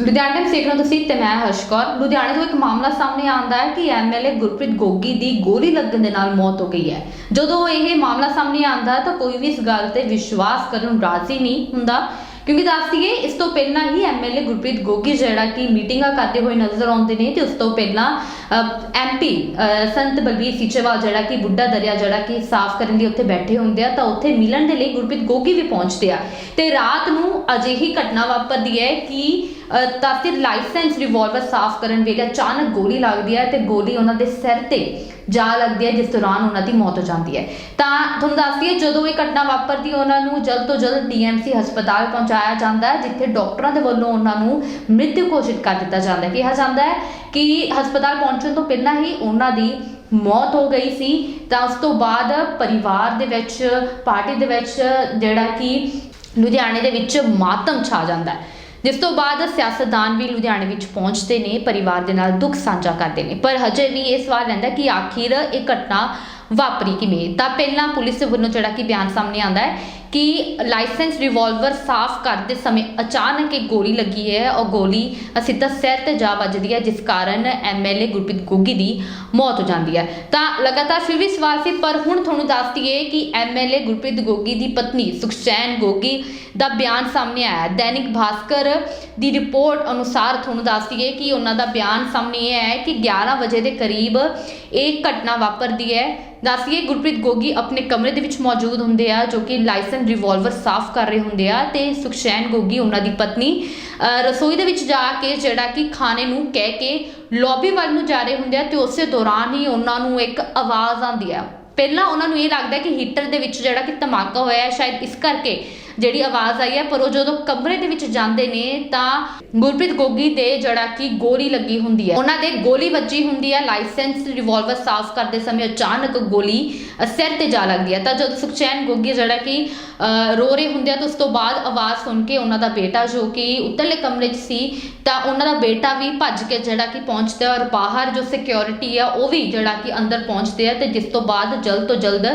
ਲੁਧਿਆਣਾ ਸਿੱਖ ਰਹੇ ਹੋ ਤੁਸੀਂ ਤੇ ਮੈਂ ਹਰਸ਼ਕੌਰ ਲੁਧਿਆਣੇ ਤੋਂ ਇੱਕ ਮਾਮਲਾ ਸਾਹਮਣੇ ਆਉਂਦਾ ਹੈ ਕਿ ਐਮਐਲਏ ਗੁਰਪ੍ਰੀਤ ਗੋਗੀ ਦੀ ਗੋਲੀ ਲੱਗਣ ਦੇ ਨਾਲ ਮੌਤ ਹੋ ਗਈ ਹੈ। ਜਦੋਂ ਇਹ ਮਾਮਲਾ ਸਾਹਮਣੇ ਆਉਂਦਾ ਤਾਂ ਕੋਈ ਵੀ ਇਸ ਗੱਲ ਤੇ ਵਿਸ਼ਵਾਸ ਕਰਨ ਨੂੰ ਰਾਜ਼ੀ ਨਹੀਂ ਹੁੰਦਾ। ਕਿਉਂਕਿ ਦੱਸ ਦਈਏ, ਇਸ ਤੋਂ ਪਹਿਲਾਂ ਹੀ ਐਮਐਲਏ ਗੁਰਪ੍ਰੀਤ ਗੋਗੀ ਜਿਹੜਾ ਕਿ ਮੀਟਿੰਗਾਂ ਕਰਦੇ ਹੋਏ ਨਜ਼ਰ ਆਉਂਦੇ ਨੇ ਤੇ ਉਸ ਤੋਂ ਪਹਿਲਾਂ ਐਮਪੀ ਸੰਤ ਬਲਬੀਰ ਸੀਚੇਵਾਲ ਜਿਹੜਾ ਕਿ ਬੁੱਢਾ ਦਰਿਆ ਜਿਹੜਾ ਕਿ ਸਾਫ਼ ਕਰਨ ਲਈ ਉੱਥੇ ਬੈਠੇ ਹੁੰਦੇ ਆ, ਤਾਂ ਉੱਥੇ ਮਿਲਣ ਦੇ ਲਈ ਗੁਰਪ੍ਰੀਤ ਗੋਗੀ ਵੀ ਪਹੁੰਚਦੇ ਆ। ਤੇ ਰਾਤ ਨੂੰ ਅਜਿਹੀ ਘਟਨਾ ਵਾਪਰਦੀ ਹੈ ਕਿ ਤਾਂ ਫਿਰ ਲਾਇਸੈਂਸ ਰਿਵਾਲਵਰ ਸਾਫ਼ ਕਰਨ ਵੇਲੇ ਅਚਾਨਕ ਗੋਲੀ ਲੱਗਦੀ ਹੈ ਤੇ ਗੋਲੀ ਉਹਨਾਂ ਦੇ ਸਿਰ ਤੇ ਜਾ ਲੱਗਦੀ ਹੈ, ਜਿਸ ਦੌਰਾਨ ਉਹਨਾਂ ਦੀ ਮੌਤ ਹੋ ਜਾਂਦੀ ਹੈ। ਤਾਂ ਤੁਹਾਨੂੰ ਦੱਸਦੀ ਹੈ ਜਦੋਂ ਇਹ ਘਟਨਾ ਵਾਪਰਦੀ, ਉਹਨਾਂ ਨੂੰ ਜਲਦ ਤੋਂ ਜਲਦ ਡੀਐਮਸੀ ਹਸਪਤਾਲ ਪਹੁੰਚਾਇਆ ਜਾਂਦਾ ਹੈ, ਜਿੱਥੇ ਡਾਕਟਰਾਂ ਦੇ ਵੱਲੋਂ ਉਹਨਾਂ ਨੂੰ ਮ੍ਰਿਤ ਘੋਸ਼ਿਤ ਕਰ ਦਿੱਤਾ ਜਾਂਦਾ ਹੈ। ਕਿਹਾ ਜਾਂਦਾ ਹੈ ਕਿ ਹਸਪਤਾਲ ਪਹੁੰਚਣ ਤੋਂ ਪਹਿਲਾਂ ਹੀ ਉਹਨਾਂ ਦੀ ਮੌਤ ਹੋ ਗਈ ਸੀ। ਤਾਂ ਉਸ ਤੋਂ ਬਾਅਦ ਪਰਿਵਾਰ ਦੇ ਵਿੱਚ, ਪਾਰਟੀ ਦੇ ਵਿੱਚ ਜਿਹੜਾ ਕਿ ਲੁਧਿਆਣੇ ਦੇ ਵਿੱਚ ਮਾਤਮ ਛਾ ਜਾਂਦਾ ਹੈ। ਜਿਸ ਤੋਂ ਬਾਅਦ ਸਿਆਸਤਦਾਨ ਵੀ ਲੁਧਿਆਣੇ ਵਿੱਚ ਪਹੁੰਚਦੇ ਨੇ, ਪਰਿਵਾਰ ਦੇ ਨਾਲ ਦੁੱਖ ਸਾਂਝਾ ਕਰਦੇ ਨੇ। ਪਰ ਹਜੇ ਵੀ ਇਹ ਸਵਾਲ ਰਹਿੰਦਾ ਕਿ ਆਖਿਰ ਇਹ ਘਟਨਾ ਵਾਪਰੀ ਕਿਵੇਂ? ਤਾਂ ਪਹਿਲਾਂ ਪੁਲਿਸ ਦੇ ਵੱਲੋਂ ਜਿਹੜਾ ਕਿ ਬਿਆਨ ਸਾਹਮਣੇ ਆਂਦਾ ਹੈ ਕਿ ਲਾਇਸੈਂਸ ਰਿਵਾਲਵਰ ਸਾਫ਼ ਕਰਦੇ ਸਮੇਂ ਅਚਾਨਕ ਇੱਕ ਗੋਲੀ ਲੱਗੀ ਹੈ ਔਰ ਗੋਲੀ ਸਿੱਧਾ ਸਿਰ ਤੇ ਜਾ ਵੱਜਦੀ ਹੈ, ਜਿਸ ਕਾਰਨ ਐਮਐਲਏ ਗੁਰਪ੍ਰੀਤ ਗੋਗੀ ਦੀ ਮੌਤ ਹੋ ਜਾਂਦੀ ਹੈ। ਤਾਂ ਲਗਾਤਾਰ ਫਿਰ ਵੀ ਸਵਾਲ ਸੀ, ਪਰ ਹੁਣ ਤੁਹਾਨੂੰ ਦੱਸ ਦਈਏ ਕਿ ਐਮਐਲਏ ਗੁਰਪ੍ਰੀਤ ਗੋਗੀ ਦੀ ਪਤਨੀ ਸੁਖਚੈਨ ਗੋਗੀ ਦਾ ਬਿਆਨ ਸਾਹਮਣੇ ਆਇਆ। ਦੈਨਿਕ ਭਾਸਕਰ ਦੀ ਰਿਪੋਰਟ ਅਨੁਸਾਰ ਤੁਹਾਨੂੰ ਦੱਸ ਦਈਏ ਕਿ ਉਹਨਾਂ ਦਾ ਬਿਆਨ ਸਾਹਮਣੇ ਇਹ ਹੈ ਕਿ 11 ਵਜੇ ਦੇ ਕਰੀਬ ਇਹ ਘਟਨਾ ਵਾਪਰਦੀ ਹੈ। ਦੱਸੀਏ ਗੁਰਪ੍ਰੀਤ ਗੋਗੀ ਆਪਣੇ ਕਮਰੇ ਦੇ ਵਿੱਚ ਮੌਜੂਦ ਹੁੰਦੇ ਆ, ਜੋ ਕਿ ਲਾਇਸੈਂਸ ਰਿਵਾਲਵਰ ਸਾਫ਼ ਕਰ ਰਹੇ ਹੁੰਦੇ ਆ ਤੇ ਸੁਖਸ਼ੈਨ ਗੋਗੀ, ਉਹਨਾਂ ਦੀ ਪਤਨੀ, ਅਹ ਰਸੋਈ ਦੇ ਵਿੱਚ ਜਾ ਕੇ ਜਿਹੜਾ ਕਿ ਖਾਣੇ ਨੂੰ ਕਹਿ ਕੇ ਲੌਬੀ ਵੱਲ ਨੂੰ ਜਾ ਰਹੇ ਹੁੰਦੇ ਆ ਤੇ ਉਸੇ ਦੌਰਾਨ ਹੀ ਉਹਨਾਂ ਨੂੰ ਇੱਕ ਆਵਾਜ਼ ਆਉਂਦੀ ਆ। ਪਹਿਲਾਂ ਉਹਨਾਂ ਨੂੰ ਇਹ ਲੱਗਦਾ ਕਿ ਹੀਟਰ ਦੇ ਵਿੱਚ ਜਿਹੜਾ ਕਿ ਧਮਾਕਾ ਹੋਇਆ ਹੈ, ਸ਼ਾਇਦ ਇਸ ਕਰਕੇ ਜਿਹੜੀ ਆਵਾਜ਼ ਆਈ ਹੈ ਪਰ ਉਹ ਜਦੋਂ ਕਮਰੇ ਦੇ ਵਿੱਚ ਜਾਂਦੇ ਨੇ ਤਾਂ ਗੁਰਪ੍ਰੀਤ ਗੋਗੀ ਦੇ ਜਿਹੜਾ ਕਿ ਗੋਲੀ ਲੱਗੀ ਹੁੰਦੀ ਹੈ। ਉਹਨਾਂ ਦੇ ਗੋਲੀ ਵੱਜੀ ਹੁੰਦੀ ਹੈ ਲਾਇਸੈਂਸ ਰਿਵਾਲਵਰ ਸਾਫ਼ ਕਰਦੇ ਸਮੇਂ ਅਚਾਨਕ ਗੋਲੀ ਸਿਰ ਤੇ ਜਾ ਲੱਗਦੀ ਹੈ। ਤਾਂ ਜਦੋਂ ਸੁਖਚੈਨ ਗੋਗੀ ਜਿਹੜਾ ਕਿ ਅ, ਰੋ ਰਹੇ ਹੁੰਦੇ ਆ ਤਾਂ ਉਸ ਤੋਂ ਬਾਅਦ ਆਵਾਜ਼ ਸੁਣ ਕੇ ਉਹਨਾਂ ਦਾ ਬੇਟਾ ਜੋ ਕਿ ਉੱਤਰਲੇ ਕਮਰੇ 'ਚ ਸੀ ਤਾਂ ਉਹਨਾਂ ਦਾ ਬੇਟਾ ਵੀ ਭੱਜ ਕੇ ਜਿਹੜਾ ਕਿ ਪਹੁੰਚਦਾ ਔਰ ਬਾਹਰ ਜੋ ਸਿਕਿਉਰਿਟੀ ਆ ਉਹ ਵੀ ਜਿਹੜਾ ਕਿ ਅੰਦਰ ਪਹੁੰਚਦੇ ਆ ਤੇ ਜਿਸ ਤੋਂ ਬਾਅਦ ਜਲਦ ਤੋਂ ਜਲਦ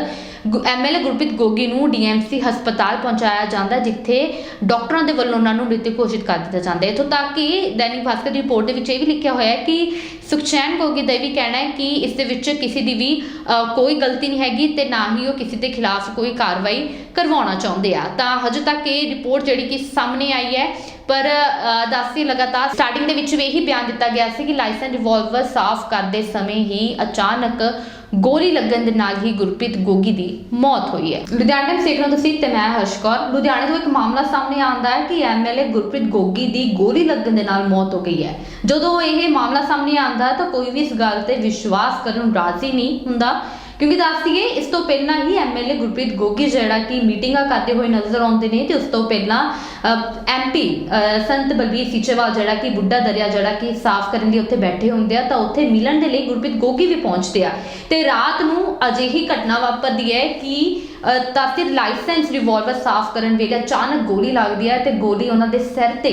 ਐਮਐਲਏ ਗੁਰਪ੍ਰੀਤ ਗੋਗੀ ਨੂੰ ਡੀਐਮਸੀ ਹਸਪਤਾਲ ਪਹੁੰਚਾਇਆ ਜਾਂਦਾ ਜਿੱਥੇ ਡਾਕਟਰਾਂ ਦੇ ਵੱਲੋਂ ਉਹਨਾਂ ਨੂੰ ਮ੍ਰਿਤਕ ਘੋਸ਼ਿਤ ਕਰ ਦਿੱਤਾ ਜਾਂਦਾ ਹੈ। ਇੱਥੋਂ ਤੱਕ ਕਿ ਦੈਨਿਕ ਭਾਸਕਰ ਦੀ ਰਿਪੋਰਟ ਦੇ ਵਿੱਚ ਇਹ ਵੀ ਲਿਖਿਆ ਹੋਇਆ ਹੈ ਕਿ ਸੁਖਚੈਨ ਗੋਗੀ ਦਾ ਇਹ ਵੀ ਕਹਿਣਾ ਹੈ ਕਿ ਇਸ ਦੇ ਵਿੱਚ ਕਿਸੇ ਦੀ ਵੀ ਕੋਈ ਗਲਤੀ ਨਹੀਂ ਹੈਗੀ ਤੇ ਨਾ ਹੀ ਉਹ ਕਿਸੇ ਦੇ ਖਿਲਾਫ ਕੋਈ ਕਾਰਵਾਈ ਕਰਵਾਉਣਾ ਚਾਹੁੰਦੇ ਆ। ਤਾਂ ਹਜੇ ਤੱਕ ਇਹ ਰਿਪੋਰਟ ਜਿਹੜੀ ਕਿ ਸਾਹਮਣੇ ਆਈ ਹੈ ਪਰ ਅ, ਲਗਾਤਾਰ ਸਟਾਰਟਿੰਗ ਦੇ ਵਿੱਚ ਵੀ ਇਹੀ ਬਿਆਨ ਦਿੱਤਾ ਗਿਆ ਸੀ ਕਿ ਲਾਇਸੈਂਸ ਰਿਵਾਲਵਰ ਸਾਫ਼ ਕਰਦੇ ਸਮੇਂ ਹੀ ਅਚਾਨਕ ਗੋਲੀ ਲੱਗਣ ਦੇ ਨਾਲ ਹੀ ਗੁਰਪ੍ਰੀਤ ਗੋਗੀ ਦੀ ਮੌਤ ਹੋਈ ਹੈ। ਲੁਧਿਆਣਾ ਸਿੱਖ ਰਹੇ ਹੋ ਤੁਸੀਂ ਤੇ ਮੈਂ ਹਰਸ਼ਕੌਰ ਲੁਧਿਆਣੇ ਤੋਂ ਇੱਕ ਮਾਮਲਾ ਸਾਹਮਣੇ ਆਉਂਦਾ ਹੈ ਕਿ ਐਮਐਲਏ ਗੁਰਪ੍ਰੀਤ ਗੋਗੀ ਦੀ ਗੋਲੀ ਲੱਗਣ ਦੇ ਨਾਲ ਮੌਤ ਹੋ ਗਈ ਹੈ। ਜਦੋਂ ਇਹ ਮਾਮਲਾ ਸਾਹਮਣੇ ਆਉਂਦਾ ਹੈ ਤਾਂ ਕੋਈ ਵੀ ਇਸ ਗੱਲ ਤੇ ਵਿਸ਼ਵਾਸ ਕਰਨ ਰਾਜ਼ੀ ਨਹੀਂ ਹੁੰਦਾ। ਕਿਉਂਕਿ ਦੱਸ ਦਈਏ ਇਸ ਤੋਂ ਪਹਿਲਾਂ ਹੀ ਐਮਐਲਏ ਗੁਰਪ੍ਰੀਤ ਗੋਗੀ ਜਿਹੜਾ ਕਿ ਮੀਟਿੰਗਾਂ ਕਰਦੇ ਹੋਏ ਨਜ਼ਰ ਆਉਂਦੇ ਨੇ ਤੇ ਉਸ ਤੋਂ ਪਹਿਲਾਂ ਐਮਪੀ ਸੰਤ ਬਲਬੀਰ ਸੀਚੇਵਾਲ ਜਿਹੜਾ ਕਿ ਬੁੱਢਾ ਦਰਿਆ ਜਿਹੜਾ ਕਿ ਸਾਫ਼ ਕਰਨ ਲਈ ਉੱਥੇ ਬੈਠੇ ਹੁੰਦੇ ਆ, ਤਾਂ ਉੱਥੇ ਮਿਲਣ ਦੇ ਲਈ ਗੁਰਪ੍ਰੀਤ ਗੋਗੀ ਵੀ ਪਹੁੰਚਦੇ ਆ। ਤੇ ਰਾਤ ਨੂੰ ਅਜਿਹੀ ਘਟਨਾ ਵਾਪਰਦੀ ਹੈ ਕਿ ਤਾਂ ਫਿਰ ਲਾਇਸੈਂਸ ਰਿਵਾਲਵਰ ਸਾਫ਼ ਕਰਨ ਵੇਲੇ ਅਚਾਨਕ ਗੋਲੀ ਲੱਗਦੀ ਹੈ ਤੇ ਗੋਲੀ ਉਹਨਾਂ ਦੇ ਸਿਰ ਤੇ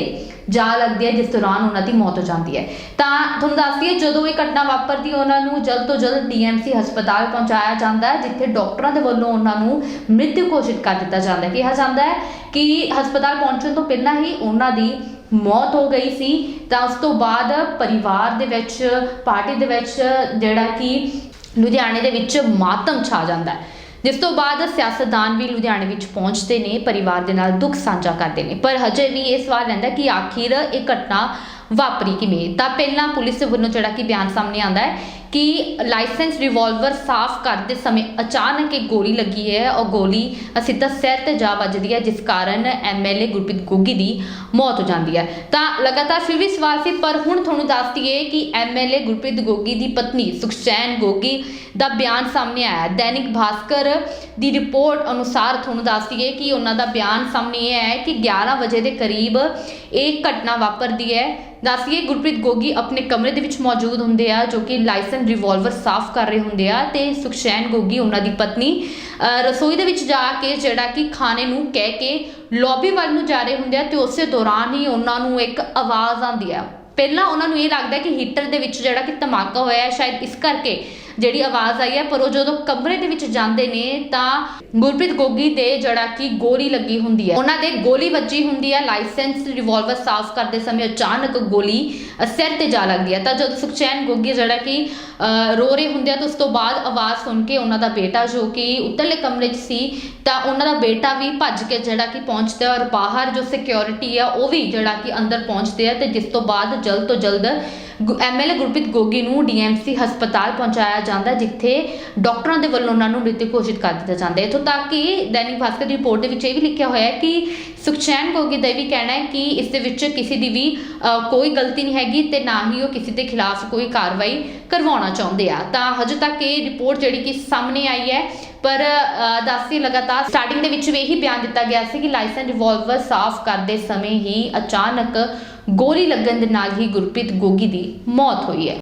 ਜਾ ਲੱਗਦੀ ਹੈ ਜਿਸ ਦੌਰਾਨ ਉਹਨਾਂ ਦੀ ਮੌਤ ਹੋ ਜਾਂਦੀ ਹੈ। ਤਾਂ ਤੁਹਾਨੂੰ ਦੱਸਦੀ ਜਦੋਂ ਇਹ ਘਟਨਾ ਵਾਪਰਦੀ ਹੈ, ਉਹਨਾਂ ਨੂੰ ਜਲਦ ਤੋਂ ਜਲਦ ਡੀਐਮਸੀ ਹਸਪਤਾਲ ਪਹੁੰਚਾਇਆ ਜਾਂਦਾ ਹੈ ਜਿੱਥੇ ਡਾਕਟਰਾਂ ਦੇ ਵੱਲੋਂ ਉਹਨਾਂ ਨੂੰ ਮ੍ਰਿਤ ਘੋਸ਼ਿਤ ਕਰ ਦਿੱਤਾ ਜਾਂਦਾ ਹੈ। ਕਿਹਾ ਜਾਂਦਾ ਹੈ ਕਿ ਹਸਪਤਾਲ ਪਹੁੰਚਣ ਤੋਂ ਪਹਿਲਾਂ ਹੀ ਉਹਨਾਂ ਦੀ ਮੌਤ ਹੋ ਗਈ ਸੀ। ਤਾਂ ਉਸ ਤੋਂ ਬਾਅਦ ਪਰਿਵਾਰ ਦੇ ਵਿੱਚ ਪਾਰਟੀ ਦੇ ਵਿੱਚ ਜਿਹੜਾ ਕਿ ਲੁਧਿਆਣੇ ਦੇ ਵਿੱਚ ਮਾਤਮ ਛਾ ਜਾਂਦਾ ਹੈ। ਜਿਸ ਤੋਂ ਬਾਅਦ ਸਿਆਸਤਦਾਨ ਵੀ ਲੁਧਿਆਣੇ ਵਿੱਚ ਪਹੁੰਚਦੇ ਨੇ, ਪਰਿਵਾਰ ਦੇ ਨਾਲ ਦੁੱਖ ਸਾਂਝਾ ਕਰਦੇ ਨੇ। ਪਰ ਹਜੇ ਵੀ ਇਹ ਸਵਾਲ ਰਹਿੰਦਾ ਕਿ ਆਖਿਰ ਇਹ ਘਟਨਾ ਵਾਪਰੀ ਕਿਵੇਂ? ਤਾਂ ਪਹਿਲਾਂ ਪੁਲਿਸ ਦੇ ਵੱਲੋਂ ਜਿਹੜਾ ਕਿ ਬਿਆਨ ਸਾਹਮਣੇ ਆਂਦਾ ਹੈ ਕਿ ਲਾਇਸੈਂਸ ਰਿਵਾਲਵਰ ਸਾਫ਼ ਕਰਦੇ ਸਮੇਂ ਅਚਾਨਕ ਇੱਕ ਗੋਲੀ ਲੱਗੀ ਹੈ ਔਰ ਗੋਲੀ ਸਿੱਧਾ ਸਿਰ ਤੇ ਜਾ ਵੱਜਦੀ ਹੈ, ਜਿਸ ਕਾਰਨ ਐਮਐਲਏ ਗੁਰਪ੍ਰੀਤ ਗੋਗੀ ਦੀ ਮੌਤ ਹੋ ਜਾਂਦੀ ਹੈ। ਤਾਂ ਲਗਾਤਾਰ ਫਿਰ ਵੀ ਸਵਾਲ ਸੀ, ਪਰ ਹੁਣ ਤੁਹਾਨੂੰ ਦੱਸ ਦਈਏ ਕਿ ਐਮਐਲਏ ਗੁਰਪ੍ਰੀਤ ਗੋਗੀ ਦੀ ਪਤਨੀ ਸੁਖਚੈਨ ਗੋਗੀ ਦਾ ਬਿਆਨ ਸਾਹਮਣੇ ਆਇਆ। ਦੈਨਿਕ ਭਾਸਕਰ ਦੀ ਰਿਪੋਰਟ ਅਨੁਸਾਰ ਤੁਹਾਨੂੰ ਦੱਸ ਦਈਏ ਕਿ ਉਹਨਾਂ ਦਾ ਬਿਆਨ ਸਾਹਮਣੇ ਇਹ ਹੈ ਕਿ 11 ਵਜੇ ਦੇ ਕਰੀਬ ਇਹ ਘਟਨਾ ਵਾਪਰਦੀ ਹੈ। ਦੱਸੀਏ ਗੁਰਪ੍ਰੀਤ ਗੋਗੀ ਆਪਣੇ ਕਮਰੇ ਦੇ ਵਿੱਚ ਮੌਜੂਦ ਹੁੰਦੇ ਆ, ਜੋ ਕਿ ਲਾਇਸੈਂਸ ਰਿਵਾਲਵਰ ਸਾਫ਼ ਕਰ ਰਹੇ ਹੁੰਦੇ ਆ ਤੇ ਸੁਖਸ਼ੈਨ ਗੋਗੀ, ਉਹਨਾਂ ਦੀ ਪਤਨੀ ਰਸੋਈ ਦੇ ਵਿੱਚ ਜਾ ਕੇ ਜਿਹੜਾ ਕਿ ਖਾਣੇ ਨੂੰ ਕਹਿ ਕੇ ਲੌਬੀ ਵੱਲ ਨੂੰ ਜਾ ਰਹੇ ਹੁੰਦੇ ਆ ਤੇ ਉਸੇ ਦੌਰਾਨ ਹੀ ਉਹਨਾਂ ਨੂੰ ਇੱਕ ਆਵਾਜ਼ ਆਉਂਦੀ ਆ। ਪਹਿਲਾਂ ਉਹਨਾਂ ਨੂੰ ਇਹ ਲੱਗਦਾ ਕਿ ਹੀਟਰ ਦੇ ਵਿੱਚ ਜਿਹੜਾ ਕਿ ਧਮਾਕਾ ਹੋਇਆ ਹੈ, ਸ਼ਾਇਦ ਇਸ ਕਰਕੇ ਜਿਹੜੀ ਆਵਾਜ਼ ਆਈ ਹੈ, ਪਰ ਉਹ ਜਦੋਂ ਕਮਰੇ ਦੇ ਵਿੱਚ ਜਾਂਦੇ ਨੇ ਤਾਂ ਗੁਰਪ੍ਰੀਤ ਗੋਗੀ ਦੇ ਜਿਹੜਾ ਕਿ ਗੋਲੀ ਲੱਗੀ ਹੁੰਦੀ ਹੈ। ਉਹਨਾਂ ਦੇ ਗੋਲੀ ਵੱਜੀ ਹੁੰਦੀ ਹੈ, ਲਾਇਸੈਂਸ ਰਿਵਾਲਵਰ ਸਾਫ਼ ਕਰਦੇ ਸਮੇਂ ਅਚਾਨਕ ਗੋਲੀ ਸਿਰ ਤੇ ਜਾ ਲੱਗਦੀ ਹੈ। ਤਾਂ ਜਦੋਂ ਸੁਖਚੈਨ ਗੋਗੀ ਜਿਹੜਾ ਕਿ ਰੋ ਰਹੇ ਹੁੰਦੇ ਆ ਤਾਂ ਉਸ ਤੋਂ ਬਾਅਦ ਆਵਾਜ਼ ਸੁਣ ਕੇ ਉਹਨਾਂ ਦਾ ਬੇਟਾ ਜੋ ਕਿ ਉੱਤਰਲੇ ਕਮਰੇ 'ਚ ਸੀ, ਤਾਂ ਉਹਨਾਂ ਦਾ ਬੇਟਾ ਵੀ ਭੱਜ ਕੇ ਜਿਹੜਾ ਕਿ ਪਹੁੰਚਦਾ ਔਰ ਬਾਹਰ ਜੋ ਸਿਕਿਉਰਿਟੀ ਆ, ਉਹ ਵੀ ਜਿਹੜਾ ਕਿ ਅੰਦਰ ਪਹੁੰਚਦੇ ਆ ਤੇ ਜਿਸ ਤੋਂ ਬਾਅਦ ਜਲਦ ਤੋਂ ਜਲਦ ਐਮਐਲਏ ਗੁਰਪ੍ਰੀਤ ਗੋਗੀ ਨੂੰ ਡੀਐਮਸੀ ਹਸਪਤਾਲ ਪਹੁੰਚਾਇਆ ਜਾਂਦਾ ਜਿੱਥੇ ਡਾਕਟਰਾਂ ਦੇ ਵੱਲੋਂ ਉਹਨਾਂ ਨੂੰ ਮ੍ਰਿਤਕ ਘੋਸ਼ਿਤ ਕਰ ਦਿੱਤਾ ਜਾਂਦਾ ਹੈ। ਇੱਥੋਂ ਤੱਕ ਕਿ ਦੈਨਿਕ ਭਾਸਕਰ ਦੀ ਰਿਪੋਰਟ ਦੇ ਵਿੱਚ ਇਹ ਵੀ ਲਿਖਿਆ ਹੋਇਆ ਹੈ ਕਿ ਸੁਖਚੈਨ ਗੋਗੀ ਦਾ ਇਹ ਵੀ ਕਹਿਣਾ ਹੈ ਕਿ ਇਸ ਦੇ ਵਿੱਚ ਕਿਸੇ ਦੀ ਵੀ ਕੋਈ ਗਲਤੀ ਨਹੀਂ ਹੈਗੀ ਤੇ ਨਾ ਹੀ ਉਹ ਕਿਸੇ ਦੇ ਖਿਲਾਫ ਕੋਈ ਕਾਰਵਾਈ ਕਰਵਾਉਣਾ ਚਾਹੁੰਦੇ ਆ। ਤਾਂ ਹਜੇ ਤੱਕ ਇਹ ਰਿਪੋਰਟ ਜਿਹੜੀ ਕਿ ਸਾਹਮਣੇ ਆਈ ਹੈ ਪਰ ਅ, ਲਗਾਤਾਰ ਸਟਾਰਟਿੰਗ ਦੇ ਵਿੱਚ ਵੀ ਇਹੀ ਬਿਆਨ ਦਿੱਤਾ ਗਿਆ ਸੀ ਕਿ ਲਾਇਸੈਂਸ ਰਿਵਾਲਵਰ ਸਾਫ਼ ਕਰਦੇ ਸਮੇਂ ਹੀ ਅਚਾਨਕ ਗੋਲੀ ਲੱਗਣ ਦੇ ਨਾਲ ਹੀ ਗੁਰਪ੍ਰੀਤ ਗੋਗੀ ਦੀ ਮੌਤ ਹੋਈ ਹੈ।